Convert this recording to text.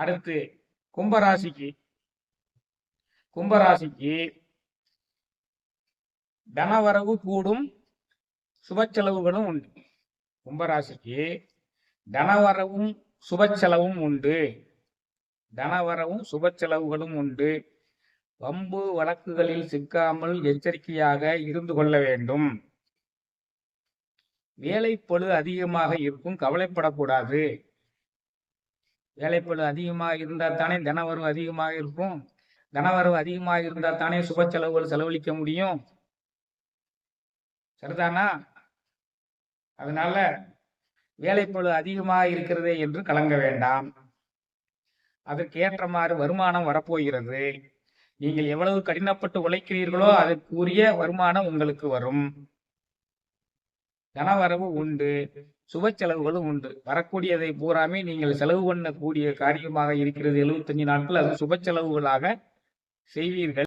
அடுத்து கும்பராசிக்கு. கும்பராசிக்கு தனவரவு கூடும் சுப செலவுகளும் உண்டு. கும்பராசிக்கு தனவரவும் சுப செலவும் உண்டு. தனவரவும் சுப செலவுகளும் உண்டு. வம்பு வழக்குகளில் சிக்காமல் எச்சரிக்கையாக இருந்து கொள்ள வேண்டும். வேலைப்பழு அதிகமாக இருக்கும். கவலைப்படக்கூடாது. வேலைப்பழு அதிகமாக இருந்தால் தானே தனவரவு அதிகமாக இருக்கும். தனவரவு அதிகமாக இருந்தால் தானே சுப செலவுகள் செலவழிக்க முடியும். சரிதானா? அதனால வேலைப்பழு அதிகமாக இருக்கிறதே என்று கலங்க வேண்டாம். அதற்கு ஏற்றமாறு வருமானம் வரப்போகிறது. நீங்கள் எவ்வளவு கடினப்பட்டு உழைக்கிறீர்களோ அதற்குரிய வருமானம் உங்களுக்கு வரும். தனவரவு உண்டு சுப செலவுகளும் உண்டு. வரக்கூடியதை பூராமே நீங்கள் செலவு பண்ணக்கூடிய காரியமாக இருக்கிறது. எழுபத்தஞ்சு நாட்கள் அது சுப செலவுகளாக செய்வீர்கள்.